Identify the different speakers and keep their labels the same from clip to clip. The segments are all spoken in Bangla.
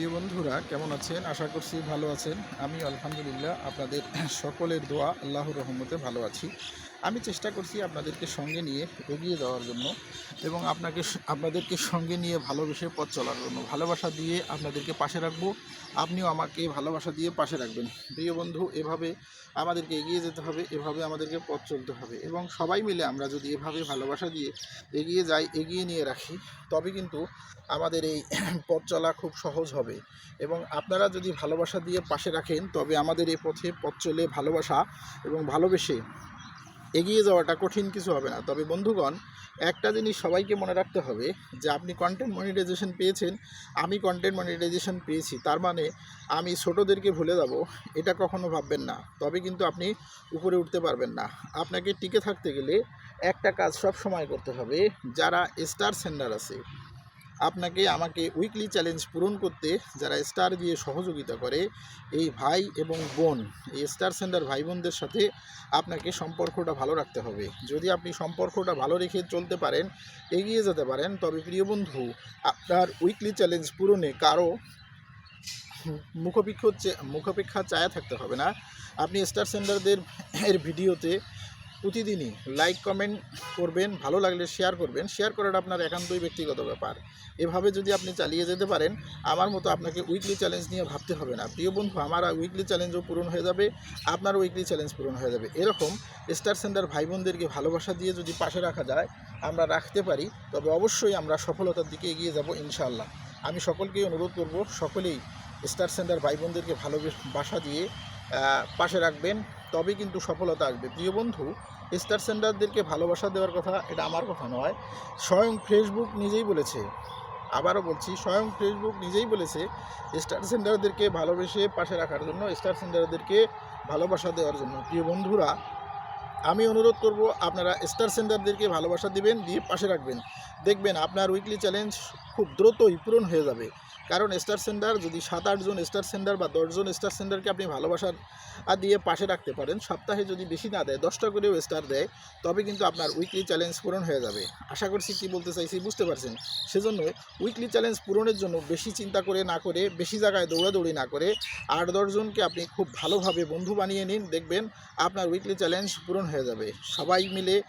Speaker 1: প্রিয় বন্ধুরা, কেমন আছেন? আশা করছি ভালো আছেন। আমি আলহামদুলিল্লাহ আপনাদের সকলের দোয়া, আল্লাহর রহমতে ভালো আছি। আমি চেষ্টা করছি আপনাদেরকে সঙ্গে নিয়ে এগিয়ে যাওয়ার জন্য এবং আপনাকে আপনাদেরকে সঙ্গে নিয়ে ভালোবেসে পথ চলার জন্য। ভালোবাসা দিয়ে আপনাদেরকে পাশে রাখব। আপনিও আমাকে ভালোবাসা দিয়ে পাশে রাখবেন। প্রিয় বন্ধু, এভাবে আমাদেরকে এগিয়ে যেতে হবে, এভাবে আমাদেরকে পথ চলতে হবে এবং সবাই মিলে আমরা যদি এভাবে ভালোবাসা দিয়ে এগিয়ে যাই, এগিয়ে নিয়ে রাখি, তবে কিন্তু আমাদের এই পথ চলা খুব সহজ হবে এবং আপনারা যদি ভালোবাসা দিয়ে পাশে রাখেন, তবে আমাদের এই পথে পথ চলে ভালোবাসা এবং ভালোবেসে এগিয়ে যাওয়াটা কঠিন কিছু হবে না। তবে বন্ধুগণ, একটা জিনিস সবাইকে মনে রাখতে হবে যে, আপনি কন্টেন্ট মনিটাইজেশন পেয়েছেন, আমি কন্টেন্ট মনিটাইজেশন পেয়েছি, তার মানে আমি ছোটোদেরকে ভুলে যাব, এটা কখনো ভাববেন না। তবে কিন্তু আপনি উপরে উঠতে পারবেন না। আপনাকে টিকে থাকতে গেলে একটা কাজ সব সময় করতে হবে, যারা স্টার সেন্ডার আছে আপনাকে আমাকে উইকলি চ্যালেঞ্জ পূরণ করতে যারা স্টার দিয়ে সহযোগিতা করে, এই ভাই এবং বোন, এই স্টার সেন্টার ভাই বোনদের সাথে আপনাকে সম্পর্কটা ভালো রাখতে হবে। যদি আপনি সম্পর্কটা ভালো রেখে চলতে পারেন, এগিয়ে যেতে পারেন, তবে প্রিয় বন্ধু, আপনার উইকলি চ্যালেঞ্জ পূরণে কারও মুখপেক্ষ মুখপেক্ষা চায়া থাকতে হবে না। আপনি স্টার সেন্টারদের এর ভিডিওতে প্রতিদিনই লাইক কমেন্ট করবেন, ভালো লাগলে শেয়ার করবেন। শেয়ার করাটা আপনার একান্তই ব্যক্তিগত ব্যাপার। এভাবে যদি আপনি চালিয়ে যেতে পারেন, আমার মতো আপনাকে উইকলি চ্যালেঞ্জ নিয়ে ভাবতে হবে না। প্রিয় বন্ধু, আমার উইকলি চ্যালেঞ্জও পূরণ হয়ে যাবে, আপনার উইকলি চ্যালেঞ্জ পূরণ হয়ে যাবে। এরকম স্টার সেন্টার ভাই বোনদেরকে ভালোবাসা দিয়ে যদি পাশে রাখা যায়, আমরা রাখতে পারি, তবে অবশ্যই আমরা সফলতার দিকে এগিয়ে যাব ইনশাআল্লাহ। আমি সকলকেই অনুরোধ করব, সকলেই স্টার সেন্টার ভাই বোনদেরকে ভালোবাসা দিয়ে পাশে রাখবেন। তবে কিন্তু সফলতা আসবে। প্রিয় বন্ধু স্টার সেন্টারদেরকে ভালোবাসা দেওয়ার কথা, এটা আমার কথা নয়। স্বয়ং ফেসবুক নিজেই বলেছে, আবারও বলছি, স্বয়ং ফেসবুক নিজেই বলেছে স্টার সেন্টারদেরকে ভালোবেসে পাশে রাখার জন্য স্টার সেন্টারদেরকে ভালোবাসা দেওয়ার জন্য। প্রিয় বন্ধুরা, আমি অনুরোধ করব, আপনারা স্টার সেন্টারদেরকে ভালোবাসা দিবেন, দিয়ে পাশে রাখবেন। দেখবেন আপনার উইকলি চ্যালেঞ্জ খুব দ্রুতই পূরণ হয়ে যাবে। কারণ স্টার সেন্টার যদি সাত আটজন স্টার সেন্টার বা দশজন স্টার সেন্টারকে আপনি ভালোবাসার দিয়ে পাশে রাখতে পারেন, সপ্তাহে যদি বেশি না দেয়, দশটা করেও স্টার দেয়, তবে কিন্তু আপনার উইকলি চ্যালেঞ্জ পূরণ হয়ে যাবে। আশা করছি কী বলতে চাইছি বুঝতে পারছেন? সেজন্য উইকলি চ্যালেঞ্জ পূরণের জন্য বেশি চিন্তা করে না করে, বেশি জায়গায় দৌড়াদৌড়ি না করে, আট দশজনকে আপনি খুব ভালোভাবে বন্ধু বানিয়ে নিন, দেখবেন আপনার উইকলি চ্যালেঞ্জ পূরণ হয়ে যাবে। সবাই মিলে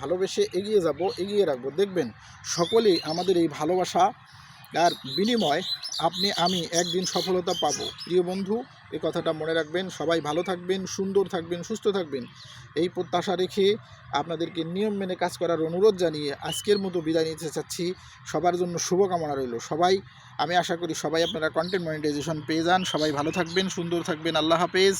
Speaker 1: ভালোবেসে এগিয়ে যাব, এগিয়ে রাখব। দেখবেন সকলেই আমাদের এই ভালোবাসা আর বিনিময় আপনি, আমি একদিন সফলতা পাবো। প্রিয় বন্ধু, এই কথাটা মনে রাখবেন। সবাই ভালো থাকবেন, সুন্দর থাকবেন, সুস্থ থাকবেন। এই প্রত্যাশা রেখে আপনাদেরকে নিয়ম মেনে কাজ করার অনুরোধ জানিয়ে আজকের মতো বিদায় নিতে চাচ্ছি। সবার জন্য শুভকামনা রইল। সবাই, আমি আশা করি সবাই আপনারা কন্টেন্ট মনিটাইজেশন পেয়ে যান। সবাই ভালো থাকবেন, সুন্দর থাকবেন। আল্লাহ হাফেজ।